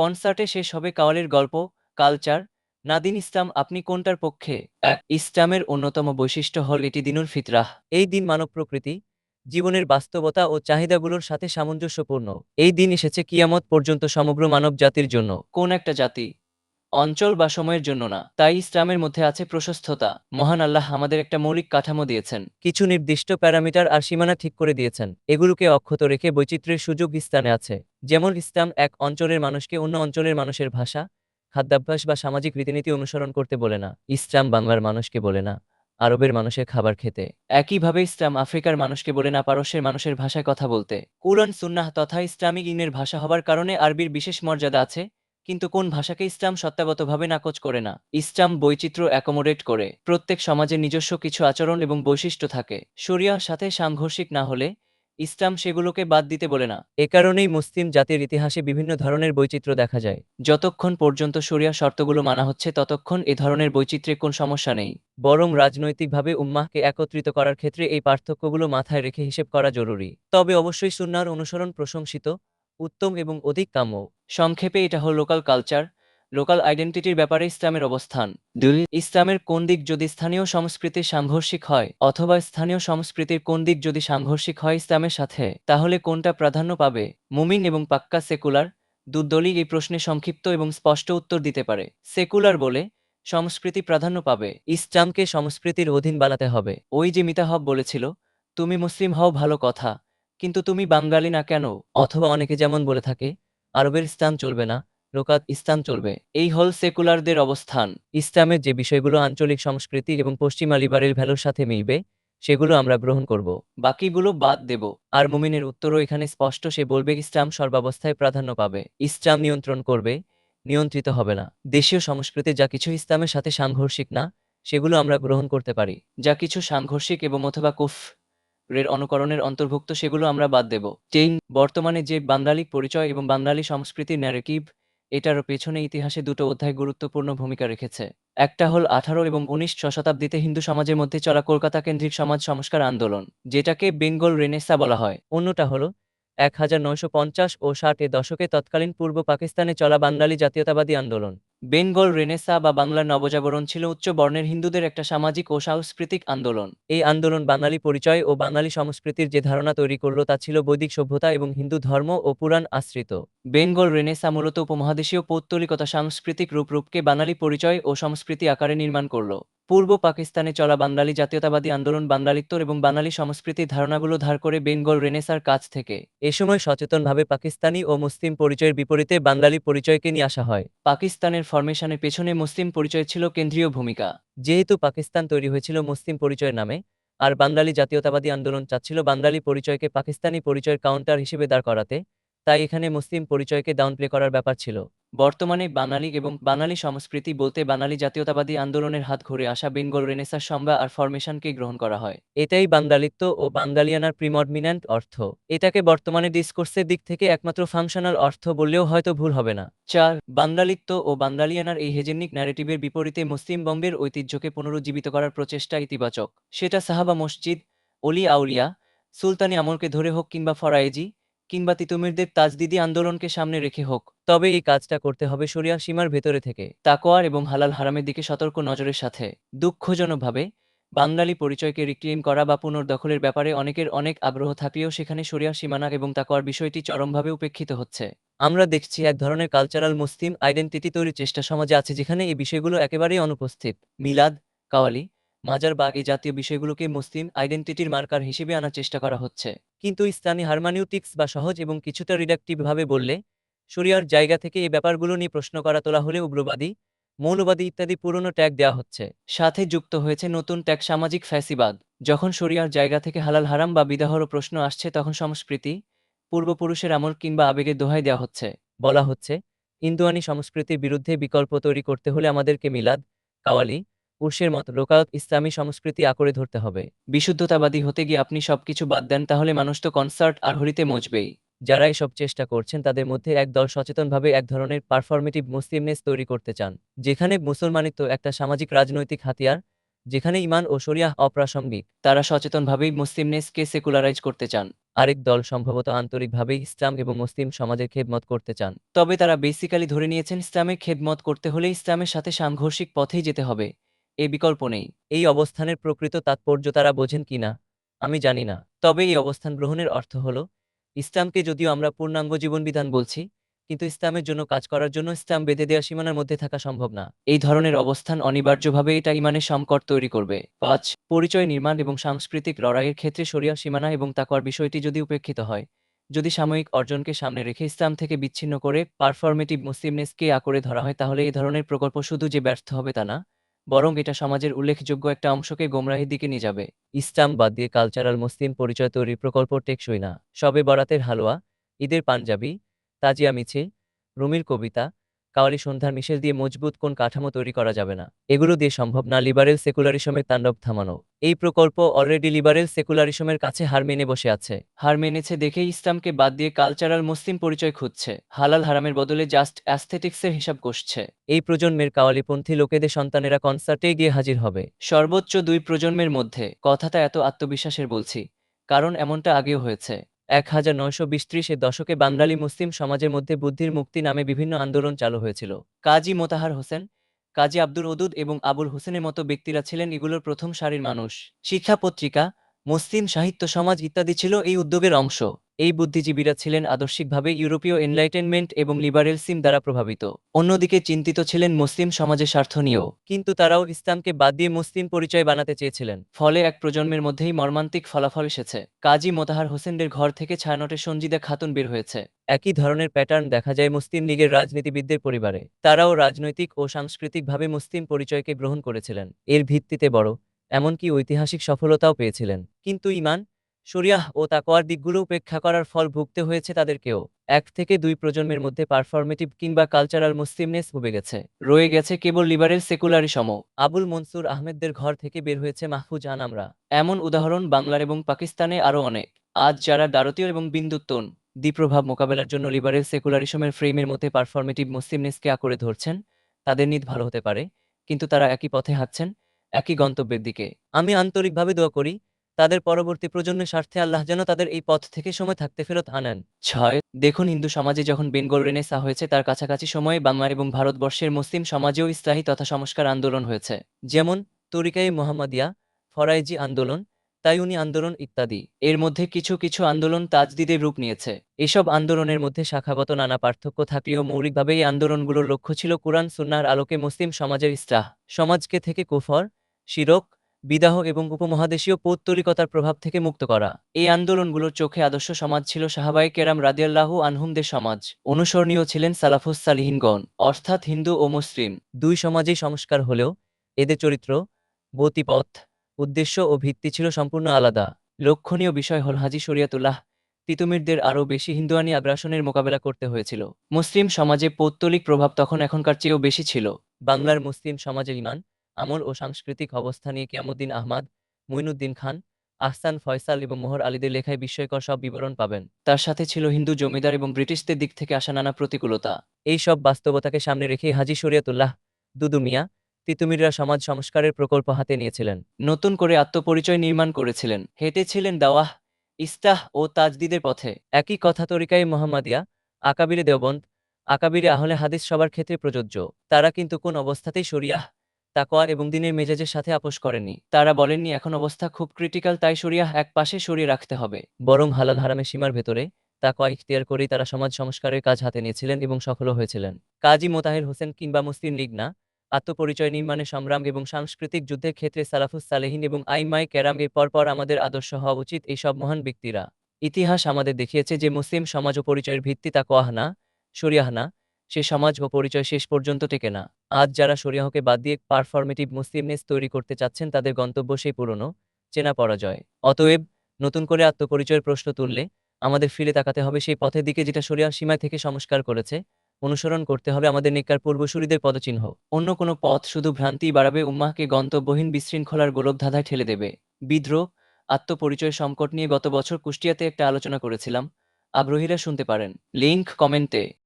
কনসার্টে শেষ হবে কাওয়ালের গল্প, কালচার। নাদিন ইসলাম, আপনি কোনটার পক্ষে? ইসলামের অন্যতম বৈশিষ্ট্য হল এটি দিনুল ফিতরাহ। এই দিন মানব প্রকৃতি, জীবনের বাস্তবতা ও চাহিদাগুলোর সাথে সামঞ্জস্যপূর্ণ। এই দিন এসেছে কিয়ামত পর্যন্ত সমগ্র মানব জাতির জন্য। কোন একটা জাতি অঞ্চল বা সময়ের জন্য না, তাই ইসলামের মধ্যে আছে প্রশস্ততা। মহান আল্লাহ আমাদের একটা মৌলিক কাঠামো দিয়েছেন। কিছু নির্দিষ্ট প্যারামিটার আর সীমানা ঠিক করে দিয়েছেন। এগুলোকে অক্ষত রেখে বৈচিত্র্যের সুযোগ স্থানে আছে। যেমন ইসলাম এক অঞ্চলের মানুষকে অন্য অঞ্চলের মানুষের ভাষা, খাদ্যাভ্যাস বা সামাজিক রীতিনীতি অনুসরণ করতে বলে না। ইসলাম বাংলার মানুষকে বলে না, আরবের মানুষের খাবার খেতে। একইভাবে ইসলাম আফ্রিকার মানুষকে বলে না, পারস্যের মানুষের ভাষায় কথা বলতে। কুরআন, সুন্নাহ তথা ইসলামিক ইনের ভাষা হবার কারণে আরবির বিশেষ মর্যাদা আছে। কিন্তু কোন ভাষাকে ইসলাম সত্তাগতভাবে নাকচ করে না? ইসলাম বৈচিত্র্য অ্যাকোমোডেট করে। প্রত্যেক সমাজে নিজস্ব কিছু আচরণ এবং বৈশিষ্ট্য থাকে। শরিয়ার সাথে সাংঘর্ষিক না হলে ইসলাম সেগুলোকে বাদ দিতে বলে না। এ কারণেই মুসলিম জাতির ইতিহাসে বিভিন্ন ধরনের বৈচিত্র্য দেখা যায়। যতক্ষণ পর্যন্ত শরিয়া শর্তগুলো মানা হচ্ছে, ততক্ষণ এ ধরনের বৈচিত্র্যে কোন সমস্যা নেই। বরং রাজনৈতিকভাবে উম্মাহকে একত্রিত করার ক্ষেত্রে এই পার্থক্যগুলো মাথায় রেখে হিসেব করা জরুরি। তবে অবশ্যই সুন্নার অনুসরণ প্রশংসিত। উত্তম এবং অধিক কাম্য। সংক্ষেপে এটা হল লোকাল কালচার লোকাল আইডেন্টিটির ব্যাপারে ইসলামের অবস্থান। দুই ইসলামের কোন দিক যদি স্থানীয় সংস্কৃতির সাংঘর্ষিক হয় অথবা স্থানীয় সংস্কৃতির কোন দিক যদি সাংঘর্ষিক হয় ইসলামের সাথে তাহলে কোনটা প্রাধান্য পাবে? মুমিন এবং পাক্কা সেকুলার দুদলই এই প্রশ্নে সংক্ষিপ্ত এবং স্পষ্ট উত্তর দিতে পারে। সেকুলার বলে সংস্কৃতি প্রাধান্য পাবে। ইসলামকে সংস্কৃতির অধীন বানাতে হবে। ওই যে মিতাহব বলেছিল তুমি মুসলিম হও ভালো কথা। কিন্তু তুমি বাঙালি না কেন? অথবা অনেকে যেমন বলে থাকে, আরবের ইসলাম চলবে না লোকাত ইসলাম চলবে। এই হল সেকুলারদের অবস্থান। ইসলামের যে বিষয়গুলো আঞ্চলিক সংস্কৃতি এবং পশ্চিমা লিবারেল ভ্যালুর সাথে মিলবে, সেগুলো আমরা গ্রহণ করব। বাকিগুলো বাদ দেব। আর মুমিনের উত্তরও এখানে স্পষ্ট, সে বলবে ইসলাম সর্বাবস্থায় প্রাধান্য পাবে। ইসলাম নিয়ন্ত্রণ করবে, নিয়ন্ত্রিত হবে না। দেশীয় সংস্কৃতি যা কিছু ইসলামের সাথে সাংঘর্ষিক না, সেগুলো আমরা গ্রহণ করতে পারি। যা কিছু সাংঘর্ষিক এবং অথবা কুফ রের অনুকরণের অন্তর্ভুক্ত, সেগুলো আমরা বাদ দেব। চেইন, বর্তমানে যে বাঙালি পরিচয় এবং বাঙালি সংস্কৃতির ন্যারেটিভ এটার পেছনে ইতিহাসে দুটো অধ্যায় গুরুত্বপূর্ণ ভূমিকা রেখেছে। একটা হল আঠারো এবং উনিশ শতাব্দীতে হিন্দু সমাজের মধ্যে চলা কলকাতা কেন্দ্রিক সমাজ সংস্কার আন্দোলন, যেটাকে বেঙ্গল রেনেসা বলা হয়। অন্যটা হল এক হাজার নয়শো পঞ্চাশ ও ষাটে দশকে তৎকালীন পূর্ব পাকিস্তানে চলা বাঙালি জাতীয়তাবাদী আন্দোলন। বেঙ্গল রেনেসা বা বাংলার নবজাগরণ ছিল উচ্চ বর্ণের হিন্দুদের একটা সামাজিক ও সাংস্কৃতিক আন্দোলন। এই আন্দোলন বাঙালি পরিচয় ও বাঙালি সংস্কৃতির যে ধারণা তৈরি করল তা ছিল বৈদিক সভ্যতা এবং হিন্দু ধর্ম ও পুরাণ আশ্রিত। বেঙ্গল রেনেসা মূলত উপমহাদেশীয় পৌত্তলিকতা সাংস্কৃতিক রূপরূপকে বাঙালি পরিচয় ও সংস্কৃতি আকারে নির্মাণ করল। পূর্ব পাকিস্তানে চলা বাঙালি জাতীয়তাবাদী আন্দোলন বাঙালিত্ব এবং বাঙালি সংস্কৃতির ধারণাগুলো ধার করে বেঙ্গল রেনেসার কাছ থেকে। এ সময় সচেতনভাবে পাকিস্তানি ও মুসলিম পরিচয়ের বিপরীতে বাঙালি পরিচয়কে নিয়ে আসা হয়। পাকিস্তানের ফরমেশনের পেছনে মুসলিম পরিচয় ছিল কেন্দ্রীয় ভূমিকা। যেহেতু পাকিস্তান তৈরি হয়েছিল মুসলিম পরিচয়ের নামে, আর বাঙালি জাতীয়তাবাদী আন্দোলন চাচ্ছিল বাঙালি পরিচয়কে পাকিস্তানি পরিচয়ের কাউন্টার হিসেবে দাঁড় করাতে, তাই এখানে মুসলিম পরিচয়কে ডাউন প্লে করার ব্যাপার ছিল। বর্তমানে বাঙালি এবং বাঙালি সংস্কৃতি বলতে বাঙালি জাতীয়তাবাদী আন্দোলনের হাত ঘুরে আসা বেঙ্গল রেনেসার সংজ্ঞা আর ফরমেশনকে গ্রহণ করা হয়। এটাই বাঙালিত্ব ও বাঙ্গালিয়ানার প্রিমডমিন্যান্ট অর্থ। এটাকে বর্তমানে ডিসকোর্সের দিক থেকে একমাত্র ফাংশনাল অর্থ বললেও হয়তো ভুল হবে না। চার বাঙ্গালিত্ব ও বাঙ্গালিয়ানার এই হেজেনিক ন্যারেটিভের বিপরীতে মুসলিম বম্বের ঐতিহ্যকে পুনরুজ্জীবিত করার প্রচেষ্টা ইতিবাচক। সেটা সাহাবা মসজিদ অলি আউলিয়া সুলতানি আমলকে ধরে হোক কিংবা ফরায়েজি কিংবা তিতুমিরদের তাজদিদি আন্দোলনকে সামনে রেখে হোক, তবে এই কাজটা করতে হবে শরিয়া সীমার ভেতরে থেকে। তাকোয়ার এবং হালাল হারামের দিকে সতর্ক নজরের সাথে। দুঃখজনকভাবে, বাঙালি পরিচয়কে রিক্লেম করা বা পুনর্দখলের ব্যাপারে অনেকের অনেক আগ্রহ থাকলেও সেখানে শরিয়া সীমানা এবং তাকোয়ার বিষয়টি চরমভাবে উপেক্ষিত হচ্ছে। আমরা দেখছি এক ধরনের কালচারাল মুসলিম আইডেন্টিটি তৈরির চেষ্টা সমাজে আছে যেখানে এই বিষয়গুলো একেবারেই অনুপস্থিত। মিলাদ, কাওয়ালি মাজার বাগ এই জাতীয় বিষয়গুলোকে মুসলিম আইডেন্টিটির মার্কার হিসেবে আনার চেষ্টা করা হচ্ছে। কিন্তু ইসলামী হারমানিউটিক্স বা সহজ এবং কিছুটা রিডাকটিভ ভাবে বললে, শরিয়ার জায়গা থেকে এই ব্যাপারগুলো নিয়ে প্রশ্ন করা তোলা হলে উগ্রবাদী, মৌলবাদী ইত্যাদি পুরনো ট্যাগ দেওয়া হচ্ছে। সাথে যুক্ত হয়েছে নতুন ট্যাগ সামাজিক ফ্যাসিবাদ। যখন শরিয়ার জায়গা থেকে হালাল হারাম বা বিদাহর প্রশ্ন আসছে, তখন সংস্কৃতি, পূর্বপুরুষের আমল কিংবা আবেগের দোহাই দেওয়া হচ্ছে। বলা হচ্ছে, ইন্দুয়ানি সংস্কৃতির বিরুদ্ধে বিকল্প তৈরি করতে হলে আমাদেরকে মিলাদ, কাওয়ালি উর্সের মতো লোকাল ইসলামী সংস্কৃতি আঁকড়ে ধরতে হবে। বিশুদ্ধতাবাদী হতে গিয়ে আপনি সবকিছু বাদ দেন, তাহলে মানুষ তো কনসার্ট আর হরিতে মজবেই। যারা এসব চেষ্টা করছেন, তাদের মধ্যে এক দল সচেতনভাবে এক ধরনের পারফরমেটিভ মুসলিমনেস তৈরি করতে চান, যেখানে মুসলমানিত্ব একটা সামাজিক রাজনৈতিক হাতিয়ার, যেখানে ইমান ও শরিয়াহ অপ্রাসঙ্গিক। তারা সচেতনভাবেই মুসলিমনেসকে সেকুলারাইজ করতে চান। আরেক দল সম্ভবত আন্তরিকভাবে ইসলাম এবং মুসলিম সমাজের খেদমত করতে চান। তবে তারা বেসিক্যালি ধরে নিয়েছেন ইসলামের খেদমত করতে হলে ইসলামের সাথে সাংঘর্ষিক পথেই যেতে হবে। এ বিকল্প নেই। এই অবস্থানের প্রকৃত তাৎপর্য তারা বোঝেন কিনা আমি জানি না। তবে এই অবস্থান গ্রহণের অর্থ হল, ইসলামকে যদিও আমরা পূর্ণাঙ্গ জীবনবিধান বলছি, কিন্তু ইসলামের জন্য কাজ করার জন্য ইসলাম বেঁধে দেওয়া সীমানার মধ্যে থাকা সম্ভব না। এই ধরনের অবস্থান অনিবার্যভাবে এটা ইমানের সংকট তৈরি করবে। পাঁচ, পরিচয় নির্মাণ এবং সাংস্কৃতিক লড়াইয়ের ক্ষেত্রে সরিয়া সীমানা এবং তাকওয়ার বিষয়টি যদি উপেক্ষিত হয়, যদি সাময়িক অর্জনকে সামনে রেখে ইসলাম থেকে বিচ্ছিন্ন করে পারফরমেটিভ মুসলিমনেসকে আঁকড়ে ধরা হয়, তাহলে এই ধরনের প্রকল্প শুধু যে ব্যর্থ হবে তা না বরং এটা সমাজের উল্লেখযোগ্য একটা অংশকে গোমরাহির দিকে নিয়ে যাবে। ইসলাম বাদ দিয়ে কালচারাল মুসলিম পরিচয় তৈরি প্রকল্প টেকসই না। সবে বরাতের হালুয়া, ঈদের পাঞ্জাবি, তাজিয়া মিছিল রুমির কবিতা কাওয়ালি সন্ধ্যার মিশেল দিয়ে মজবুত কোন কাঠামো তৈরি করা যাবে না। এগুলো দিয়ে সম্ভব না লিবারেল সেকুলারিসমের তাণ্ডব থামানো। এই প্রকল্প অলরেডি লিবারেল সেকুলারিসমের কাছে হার মেনে বসে আছে। হার মেনেছে দেখে ইসলামকে বাদ দিয়ে কালচারাল মুসলিম পরিচয় খুঁজছে। হালাল হারামের বদলে জাস্ট অ্যাস্থেটিক্সের হিসাব কষছে। এই প্রজন্মের কাওয়ালিপন্থী লোকেদের সন্তানেরা কনসার্টে গিয়ে হাজির হবে। সর্বোচ্চ দুই প্রজন্মের মধ্যে। কথাটা এত আত্মবিশ্বাসের বলছি। কারণ এমনটা আগেও হয়েছে। এক হাজার নয়শো বিশ দশকে বাঙালি মুসলিম সমাজের মধ্যে বুদ্ধির মুক্তি নামে বিভিন্ন আন্দোলন চালু হয়েছিল। কাজী মোতাহার হোসেন, কাজী আব্দুল ওদুদ এবং আবুল হোসেনের মতো ব্যক্তিরা ছিলেন এগুলোর প্রথম সারির মানুষ। শিক্ষা পত্রিকা মুসলিম সাহিত্য সমাজ ইত্যাদি ছিল এই উদ্যোগের অংশ। এই বুদ্ধিজীবীরা ছিলেন আদর্শিকভাবে ইউরোপীয় এনলাইটেনমেন্ট এবং লিবারেল সিম দ্বারা প্রভাবিত। অন্যদিকে চিন্তিত ছিলেন মুসলিম সমাজে স্বার্থ নিয়েও কিন্তু তারাও ইসলামকে বাদ দিয়ে মুসলিম পরিচয় বানাতে চেয়েছিলেন। ফলে এক প্রজন্মের মধ্যেই মর্মান্তিক ফলাফল এসেছে। কাজী মোতাহার হোসেনদের ঘর থেকে ছায়ানটের সঞ্জিদা খাতুন বের হয়েছে। একই ধরনের প্যাটার্ন দেখা যায় মুসলিম লীগের রাজনীতিবিদদের পরিবারে। তারাও রাজনৈতিক ও সাংস্কৃতিকভাবে মুসলিম পরিচয়কে গ্রহণ করেছিলেন। এর ভিত্তিতে বড়, এমনকি ঐতিহাসিক সফলতাও পেয়েছিলেন। কিন্তু ইমান শরিয়াহ ও তাকওয়ার দিকগুলো উপেক্ষা করার ফল ভুগতে হয়েছে তাদেরকেও। এক থেকে দুই প্রজন্মের মধ্যে পারফরমেটিভ কিংবা কালচারাল মুসলিমনেস ভুবে গেছে। রয়ে গেছে কেবল লিবারেল সেকুলারি সম আবুল মনসুর আহমেদদের ঘর থেকে বের হয়েছে মাহফুজ আন আমরা। এমন উদাহরণ বাংলার এবং পাকিস্তানে আরও অনেক। আজ যারা দারতীয় এবং বিন্দুত্তন দ্বিপ্রভাব মোকাবেলার জন্য লিবারেল সেকুলারিজমের ফ্রেমের মধ্যে পারফরমেটিভ মুসলিমনেসকে আঁকড়ে ধরছেন তাদের নিত ভালো হতে পারে। কিন্তু তারা একই পথে হাঁটছেন একই গন্তব্যের দিকে। আমি আন্তরিকভাবে দোয়া করি তাদের পরবর্তী প্রজন্মের স্বার্থে আল্লাহ যেন তাদের এই পথ থেকে সময় থাকতে ফেরত আনেন। ছয়, দেখুন হিন্দু সমাজে যখন বেঙ্গল রেনেসা হয়েছে, তার কাছাকাছি সময়ে বাংলা এবং ভারতবর্ষের মুসলিম সমাজেও ইসলাহী তথা সংস্কার আন্দোলন হয়েছে। যেমন, তরিকাই মোহাম্মদিয়া, ফরাইজি আন্দোলন, তাইউনি আন্দোলন ইত্যাদি। এর মধ্যে কিছু কিছু আন্দোলন তাজদিদের রূপ নিয়েছে। এসব আন্দোলনের মধ্যে শাখাগত নানা পার্থক্য থাকলেও মৌলিকভাবে এই আন্দোলনগুলোর লক্ষ্য ছিল কোরআন সুন্নার আলোকে মুসলিম সমাজের ইস্তাহ সমাজকে থেকে কুফর, শিরক বিদাহ এবং উপমহাদেশীয় পৌত্তলিকতার প্রভাব থেকে মুক্ত করা। এই আন্দোলনগুলোর চোখে আদর্শ সমাজ ছিল সাহাবাই কেরাম রাদিয়াল্লাহু আনহুমদের সমাজ। অনুসরণীয় ছিলেন সালাফুস সালিহিনগণ, অর্থাৎ হিন্দু ও মুসলিম। দুই সমাজেই সংস্কার হলেও এদের চরিত্র, গতিপথ, উদ্দেশ্য ও ভিত্তি ছিল সম্পূর্ণ আলাদা। লক্ষণীয় বিষয় হল হাজি শরিয়াতুল্লাহ তিতুমিরদের আরও বেশি হিন্দুয়ানি আগ্রাসনের মোকাবেলা করতে হয়েছিল। মুসলিম সমাজে পৌত্তলিক প্রভাব তখন এখনকার চেয়েও বেশি ছিল। বাংলার মুসলিম সমাজের ইমান আমল ও সাংস্কৃতিক অবস্থা নিয়ে কিয়ামুদ্দিন আহমাদ মুইনুদ্দিন খান, আহসান ফয়সাল এবং মোহর আলীদের লেখায় বিস্ময়কর সব বিবরণ পাবেন। তার সাথে ছিল হিন্দু জমিদার এবং ব্রিটিশদের দিক থেকে আসা নানা প্রতিকূলতা। এই সব বাস্তবতাকে সামনে রেখে হাজি শরিয়াতুল্লাহ, দুদু মিয়া তিতুমিররা সমাজ সংস্কারের প্রকল্প হাতে নিয়েছিলেন। নতুন করে আত্মপরিচয় নির্মাণ করেছিলেন। হেঁটেছিলেন দাওয়াহ, ইস্তাহ ও তাজদিদের পথে। একই কথা তরিকায় মোহাম্মদিয়া, আকাবিরে দেওবন্দ, আকাবিরে আহলে হাদিস সবার ক্ষেত্রে প্রযোজ্য। তারা কিন্তু কোন অবস্থাতেই শরিয়াহ তাকওয়া এবং দিনের মেজাজের সাথে আপোষ করেনি তারা বলেননি, এখন অবস্থা খুব ক্রিটিক্যাল তাই সরিয়া এক পাশে সরিয়ে রাখতে হবে। বরং হালাল হারামের সীমার ভেতরে তাকওয়া ইখতিয়ার করেই তারা সমাজ সংস্কারের কাজ হাতে নিয়েছিলেন এবং সফলও হয়েছিলেন। কাজী মোতাহির হোসেন কিংবা মুসলিম লীগ না, আত্মপরিচয় নির্মাণে সংগ্রাম এবং সাংস্কৃতিক যুদ্ধের ক্ষেত্রে সালাফুস সালেহিন এবং আইমাই ক্যারাম এর পরপর আমাদের আদর্শ হওয়া উচিত এইসব মহান ব্যক্তিরা। ইতিহাস আমাদের দেখিয়েছে যে মুসলিম সমাজ ও পরিচয়ের ভিত্তি তাকওয়াহনা শরিয়াহনা সে সমাজ ও পরিচয় শেষ পর্যন্ত টেকে না। আজ যারা শরিয়াহকে বাদ দিয়ে পারফরমেটিভ মুসলিমনেস তৈরি করতে চাচ্ছেন, তাদের গন্তব্য সেই পুরনো, চেনা পরাজয়। অতএব, নতুন করে আত্মপরিচয়ের প্রশ্ন তুললে আমাদের ফিরে তাকাতে হবে সেই পথের দিকে যেটা শরিয়া সীমায় থেকে সংস্কার করেছে। অনুসরণ করতে হবে আমাদের নেককার পূর্বসূরিদের পদচিহ্ন। অন্য কোনো পথ শুধু ভ্রান্তি বাড়াবে উম্মাহকে গন্তব্যহীন বিশৃঙ্খলার গোলকধাঁধায় ঠেলে দেবে। বিদ্রোহ, আত্মপরিচয় সংকট নিয়ে গত বছর কুষ্টিয়াতে একটা আলোচনা করেছিলাম। আগ্রহীরা শুনতে পারেন। লিঙ্ক কমেন্টে।